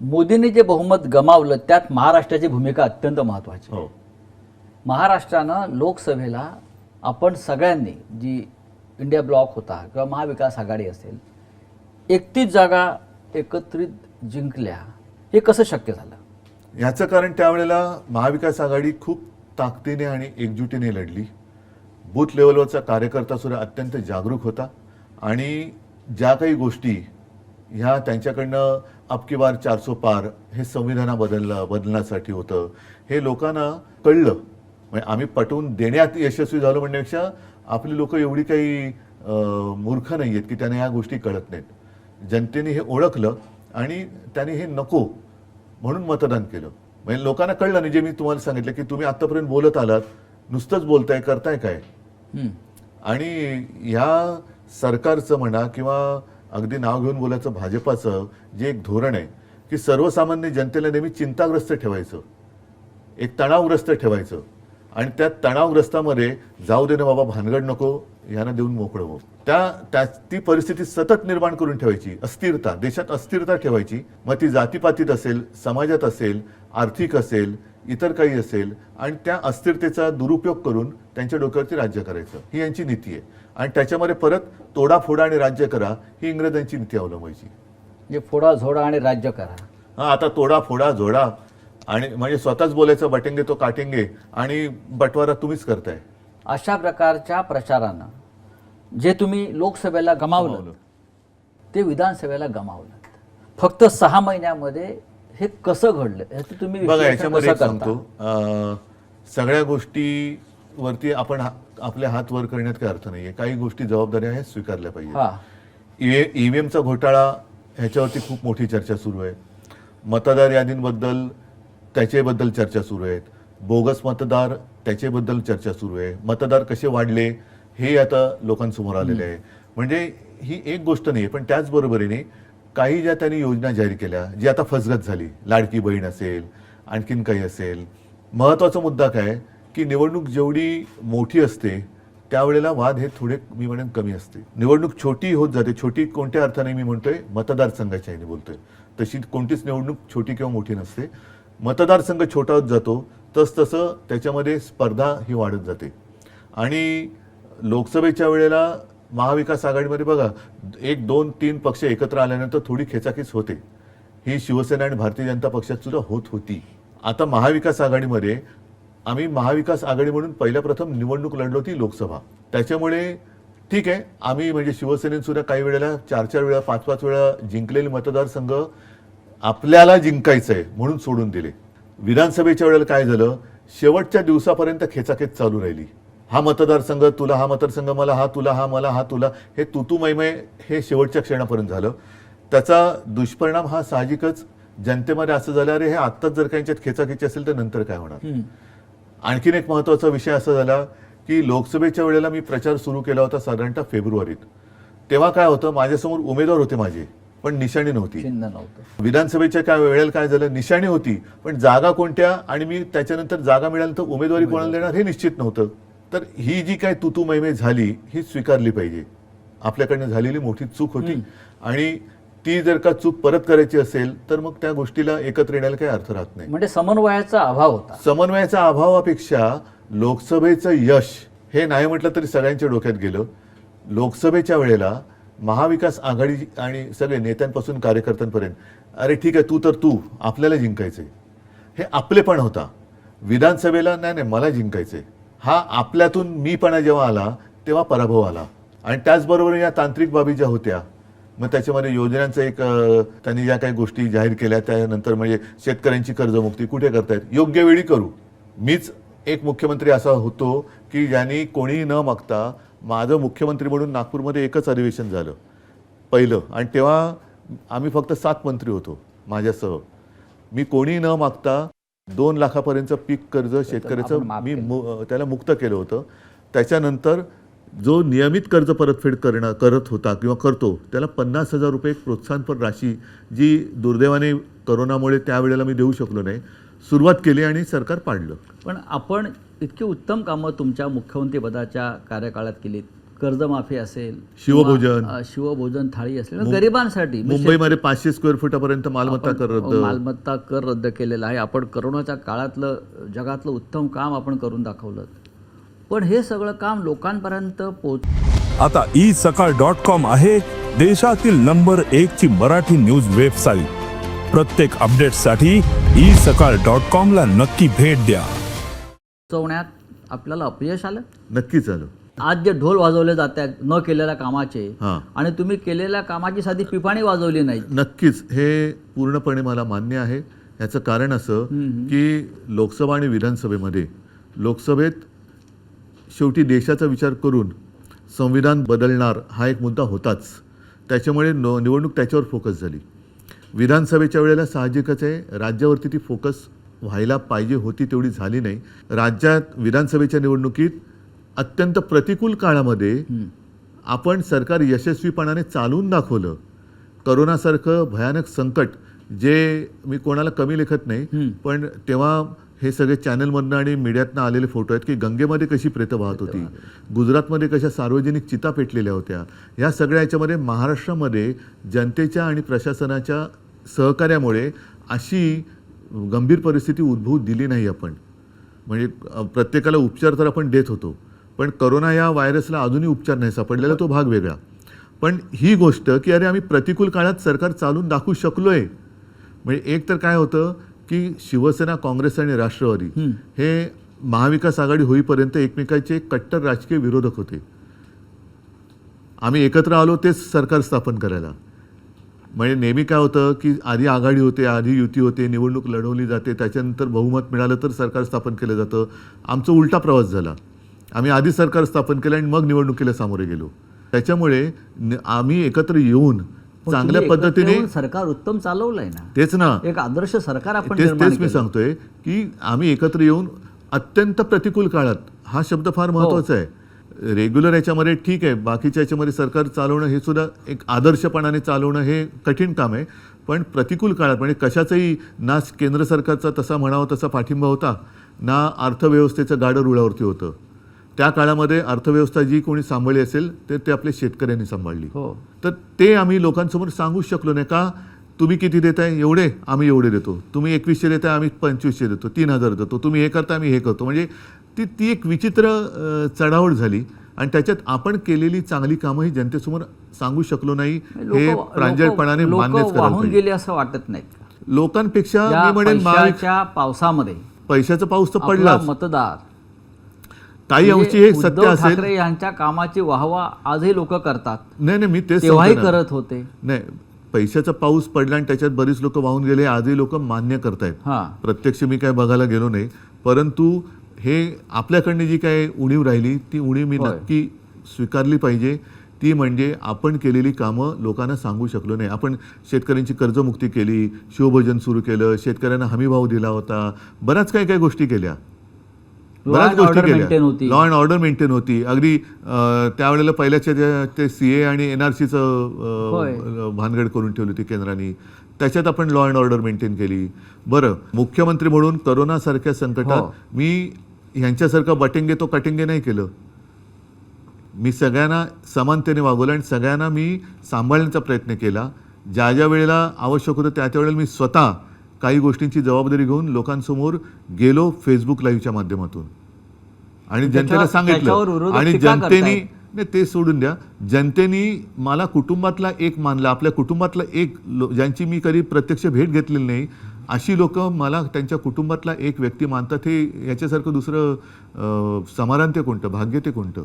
मोदींनी जे बहुमत गमावलं त्यात महाराष्ट्राची भूमिका अत्यंत महत्वाची हो. महाराष्ट्रानं लोकसभेला आपण सगळ्यांनी जी इंडिया ब्लॉक होता किंवा महाविकास आघाडी असेल एकतीस जागा एकत्रित जिंकल्या. हे कसं शक्य झालं? याचं कारण त्यावेळेला महाविकास आघाडी खूप ताकदीने आणि एकजुटीने लढली. बूथ लेवलवरचा कार्यकर्ता सुद्धा अत्यंत जागरूक होता. आणि ज्या काही गोष्टी ह्या त्यांच्याकडनं अब की बार चारसो पार हे संविधाना बदललं बदलण्यासाठी होतं. हे लोकांना कळलं. म्हणजे आम्ही पटवून देण्यात यशस्वी झालो म्हणण्यापेक्षा आपली लोक एवढी काही मूर्ख नाही आहेत की त्यांना ह्या गोष्टी कळत नाहीत. जनतेने हे ओळखलं आणि त्यांनी हे नको म्हणून मतदान केलं. म्हणजे लोकांना कळलं नाही जे मी तुम्हाला सांगितलं की तुम्ही आतापर्यंत बोलत आलात नुसतंच बोलताय करताय काय. आणि ह्या सरकारचं म्हणा किंवा अगदी नाव घेऊन बोलायचं भाजपाचं जे एक धोरण आहे की सर्वसामान्य जनतेला नेहमी चिंताग्रस्त ठेवायचं. एक तणावग्रस्त ठेवायचं. आणि त्या तणावग्रस्तामध्ये जाऊ दे बाबा भानगड नको यांना देऊन मोकळं हो. त्या त्या ती परिस्थिती सतत निर्माण करून ठेवायची. अस्थिरता देशात अस्थिरता ठेवायची. मग ती जातीपातीत असेल समाजात असेल आर्थिक असेल इतर काही असेल आणि त्या अस्थिरतेचा दुरुपयोग करून त्यांच्या डोक्यावरती राज्य करायचं. ही यांची नीती आहे. आणि त्याच्यामध्ये परत तोडाफोडा आणि राज्य करा ही इंग्रजांची नीती अवलंबायची. म्हणजे फोडा झोडा आणि राज्य करा. हा आता तोडा फोडा जोडा आणि म्हणजे स्वतःच बोलायचं बटेंगे तो काटेंगे आणि बटवारा तुम्हीच करताय. अशा प्रकारच्या प्रचारानं जे तुम्ही लोकसभेला गमावलं गमावलं. ते विधानसभेला गमावलं. फक्त सहा महिन्यामध्ये हे कसं घडलं? ह्याचं तुम्ही बघा विश्लेषण याच्यामध्ये कसं एक करता? सांगतो. अं, सगळ्या गोष्टीवरती आपण हा- आपले हात वर करण्यात काही अर्थ नाहीये. काही गोष्टी जबाबदाऱ्या आहेत स्वीकारल्या पाहिजे हा. ईव्हीएमचा घोटाळा ह्याच्यावरती खूप मोठी चर्चा सुरू आहे. मतदार यादींबद्दल त्याच्याबद्दल चर्चा सुरू आहेत. बोगस मतदार त्याच्याबद्दल चर्चा सुरू आहे. मतदार कसे वाढले हे आता लोकांसमोर आलेले आहे. म्हणजे ही एक गोष्ट नाही पण त्याचबरोबरीने काही ज्या त्यांनी योजना जाहीर केल्या जी आता फसगत झाली लाडकी बहीण असेल आणखीन काही असेल महत्त्वाचा मुद्दा काय की निवडणूक जेवढी मोठी असते त्यावेळेला वाद हे थोडे मी म्हणेन कमी असते. निवडणूक छोटी होत जाते छोटी कोणत्या अर्थाने मी म्हणतोय मतदारसंघाच्या ह्याने बोलतोय. तशी कोणतीच निवडणूक छोटी किंवा मोठी नसते. मतदारसंघ छोटा होत जातो तस तसं त्याच्यामध्ये स्पर्धा ही वाढत जाते. आणि लोकसभेच्या वेळेला महाविकास आघाडीमध्ये बघा एक दोन तीन पक्ष एकत्र आल्यानंतर थोडी खेचाखेच होते. ही शिवसेना आणि भारतीय जनता पक्षात सुद्धा होत होती. आता महाविकास आघाडीमध्ये आम्ही महाविकास आघाडी म्हणून पहिल्या प्रथम निवडणूक लढलो होती लोकसभा. त्याच्यामुळे ठीक आहे आम्ही म्हणजे शिवसेनेत सुद्धा काही वेळेला चार चार वेळा पाच पाच वेळा जिंकलेले मतदारसंघ आपल्याला जिंकायचं आहे म्हणून सोडून दिले. विधानसभेच्या वेळेला काय झालं शेवटच्या दिवसापर्यंत खेचाखेच चालू राहिली. हा मतदारसंघ तुला हा मतदारसंघ मला हा तुला हा मला हा तुला हे तुतू मैमय हे शेवटच्या क्षणापर्यंत झालं. त्याचा दुष्परिणाम हा साहजिकच जनतेमध्ये असं झालं अरे हे आत्ताच जर काही यांच्यात खेचाखेची असेल तर नंतर काय होणार. आणखीन एक महत्त्वाचा विषय असा झाला की लोकसभेच्या वेळेला मी प्रचार सुरू केला होता साधारणतः फेब्रुवारीत. तेव्हा काय होतं माझ्यासमोर उमेदवार होते माझे पण निशाणी नव्हतं. विधानसभेच्या काय वेळेला काय झालं निशाणी होती पण जागा कोणत्या आणि मी त्याच्यानंतर जागा मिळाल्यानंतर उमेदवारी. कोणाला देणार हे निश्चित नव्हतं. तर ही जी काय तुतू मैमे झाली ही स्वीकारली पाहिजे. आपल्याकडनं झालेली मोठी चूक होती. आणि ती जर का चूक परत करायची असेल तर मग त्या गोष्टीला एकत्र येण्याला काही अर्थ राहत नाही. म्हणजे समन्वयाचा अभाव होता. समन्वयाच्या अभावापेक्षा लोकसभेचं यश हे नाही म्हटलं तरी सगळ्यांच्या डोक्यात गेलं. लोकसभेच्या वेळेला महाविकास आघाडी आणि सगळे नेत्यांपासून कार्यकर्त्यांपर्यंत अरे ठीक आहे तू तर तू आपल्याला जिंकायचंय. हे आपलेपण होता. विधानसभेला नाही नाही मला जिंकायचंय. हा आपल्यातून मीपणा जेव्हा आला तेव्हा पराभव आला. आणि त्याचबरोबर या तांत्रिक बाबी ज्या होत्या मग त्याच्यामध्ये योजनांचं एक त्यांनी ज्या काही गोष्टी जाहीर केल्या त्यानंतर म्हणजे शेतकऱ्यांची कर्जमुक्ती कुठे करतायत? योग्य वेळी करू. मीच एक मुख्यमंत्री असा होतो की ज्यांनी कोणीही न मागता माझं मुख्यमंत्री म्हणून नागपूरमध्ये एकच अधिवेशन झालं. पहिलं. आणि तेव्हा आम्ही फक्त सात मंत्री होतो माझ्यासह. मी कोणी न मागता दोन लाखापर्यंत पीक कर्ज शेतकऱ्याचं. मु- त्याला मुक्त केलं होतं. त्याच्यानंतर जो नियमित कर्ज परतफेड करणं करत होता किंवा करतो त्याला पन्नास हजार रुपये परोत्साहनपर राशी जी दुर्दैवाने करोनामुळे त्यावेळेला मी देऊ शकलो नाही सुरुवात केली आणि सरकार पाडलं. पण आपण इतकी उत्तम कामं तुमच्या मुख्यमंत्रीपदाच्या कार्यकाळात केलीत. कर्जमाफी असेल शिवभोजन. शिवभोजन थाळी असेल गरिबांसाठी मुंबईमध्ये पाचशे स्क्वेअर फुटापर्यंत मालमत्ता कर रद्द. मालमत्ता कर रद्द केलेला आहे. आपण करोनाच्या काळातलं जगातलं उत्तम काम आपण करून दाखवलं. पण हे सगळं काम लोकांपर्यंत पोच आता ई सकाळ डॉट कॉम आहे देशातील नंबर एक ची मराठी न्यूज वेबसाईट प्रत्येक अपडेटसाठी ई सकाळ डॉट कॉम ला नक्की भेट द्या. पोचवण्यात आपल्याला अपयश आलं? नक्कीच आलं. आज जे ढोल वाजवले जात आहेत न केलेल्या कामाचे. हां. आणि तुम्ही केलेल्या कामाची साधी पिपाणी वाजवली नाही नक्कीच. हे पूर्णपणे मला मान्य आहे. याचं कारण असं की लोकसभा आणि विधानसभेमध्ये लोकसभेत शेवटी देशाचा विचार करून संविधान बदलणार हा एक मुद्दा होताच. त्याच्यामुळे नो निवडणूक त्याच्यावर फोकस झाली. विधानसभेच्या वेळेला साहजिकच आहे राज्यावरती ती फोकस व्हायला पाहिजे होती तेवढी झाली नाही. राज्यात विधानसभेच्या निवडणुकीत अत्यंत प्रतिकूल काळामध्ये आपण सरकार यशस्वीपणाने चालवून दाखवलं. करोनासारखं भयानक संकट जे मी कोणाला कमी लेखत नाही पण तेव्हा हे सगळे चॅनलमधनं आणि मीडियातनं आलेले फोटो आहेत की गंगेमध्ये कशी प्रेतं वाहत होती गुजरातमध्ये कशा सार्वजनिक चिता पेटलेल्या होत्या या सगळ्या याच्यामध्ये महाराष्ट्रामध्ये जनतेच्या आणि प्रशासनाच्या सहकार्यामुळे अशी गंभीर परिस्थिती उद्भवू दिली नाही आपण. म्हणजे प्रत्येकाला उपचार तर आपण देत होतो पण करोना या व्हायरसला अजूनही उपचार नाही सापडलेला तो भाग वेगळा. पण ही गोष्ट की अरे आम्ही प्रतिकूल काळात सरकार चालून दाखवू शकलोय. म्हणजे एक तर काय होतं की शिवसेना काँग्रेस आणि राष्ट्रवादी हे महाविकास आघाडी होईपर्यंत एकमेकाचे कट्टर राजकीय विरोधक होते. आम्ही एकत्र आलो तेच सरकार स्थापन करायला. म्हणजे नेहमी काय होतं की आधी आघाडी होते आधी युती होते निवडणूक लढवली जाते त्याच्यानंतर बहुमत मिळालं तर सरकार स्थापन केलं जातं. आमचा उलटा प्रवास झाला. आम्ही आधी सरकार स्थापन केलं आणि मग निवडणुकीला सामोरे गेलो. त्याच्यामुळे आम्ही एकत्र येऊन चांगल्या पद्धतीने सरकार उत्तम चालवलंय ना. तेच ना. एक आदर्श सरकार आपण तेच तेच मी. सांगतोय की आम्ही एकत्र येऊन अत्यंत प्रतिकूल काळात हा शब्द फार महत्त्वाचा आहे. रेग्युलर याच्यामध्ये ठीक आहे बाकीच्या याच्यामध्ये सरकार चालवणं हे सुद्धा एक आदर्शपणाने चालवणं हे कठीण काम आहे. पण प्रतिकूल काळात म्हणजे कशाचाही ना केंद्र सरकारचा तसा म्हणावा तसा पाठिंबा होता ना अर्थव्यवस्थेचं गाडं रुळावरती होतं. त्या काळामध्ये अर्थव्यवस्था जी कोणी सांभाळली असेल ते ते आपल्या शेतकऱ्यांनी सांभाळली. हो. तर ते आम्ही लोकांसमोर सांगू शकलो नाही का तुम्ही किती देताय? एवढे. आम्ही एवढे देतो. तुम्ही एकवीसशे देताय आम्ही पंचवीसशे देतो. तीन हजार देतो. तुम्ही हे करता आम्ही हे करतो. म्हणजे ती ती एक विचित्र चढाओढ झाली. आणि त्याच्यात आपण केलेली चांगली कामं ही जनतेसमोर सांगू शकलो नाही. हे प्रांजळपणाने मान्यच वाहून. गेले असं वाटत नाही लोकांपेक्षा मी म्हणेन पावसामध्ये पैशाचा पाऊस तर पडलाच. मतदार काही म्हणजे अंशी हे सत्य असेल. ठाकरे यांच्या कामाची वाहवा आजही लोक करतात. नाही नाही मी तेच तेव्हाही. करत होते. नाही पैशाचा पाऊस पडला आणि त्याच्यात बरीच लोक वाहून गेले आजही लोक मान्य करतायत. हा. प्रत्यक्ष मी काय बघायला गेलो नाही परंतु हे आपल्याकडनं जी काय उणीव राहिली ती उणीव मी. नक्की स्वीकारली पाहिजे. ती म्हणजे आपण केलेली कामं लोकांना सांगू शकलो नाही. आपण शेतकऱ्यांची कर्जमुक्ती केली शिवभोजन सुरू केलं शेतकऱ्यांना हमीभाव दिला होता बऱ्याच काही काही गोष्टी केल्या. बऱ्याच गोष्टी केल्या होती. लॉ अँड ऑर्डर मेंटेन होती अगदी त्यावेळेला पहिल्याच्या ज्या ते सी ए आणि एन आर सीचं. भानगड करून ठेवली होती केंद्राने त्याच्यात आपण लॉ अँड ऑर्डर मेंटेन केली बरं मुख्यमंत्री म्हणून करोनासारख्या संकटात हो. मी ह्यांच्यासारखं बटेंगे तो कटेंगे नाही केलं मी सगळ्यांना समानतेने वागवलं आणि सगळ्यांना मी सांभाळण्याचा प्रयत्न केला ज्या ज्या वेळेला आवश्यक होतं त्या त्या वेळेला मी स्वतः काही गोष्टींची जबाबदारी घेऊन लोकांसमोर गेलो फेसबुक लाईव्हच्या माध्यमातून. आणि जनतेला सांगितलं. आणि जनतेने. नाही ते सोडून द्या. जनतेने मला कुटुंबातला एक मानला. आपल्या कुटुंबातला एक ज्यांची मी कधी प्रत्यक्ष भेट घेतलेली नाही अशी लोक मला त्यांच्या कुटुंबातला एक व्यक्ती मानतात हे याच्यासारखं दुसरं समाधान ते कोणतं? भाग्य ते कोणतं?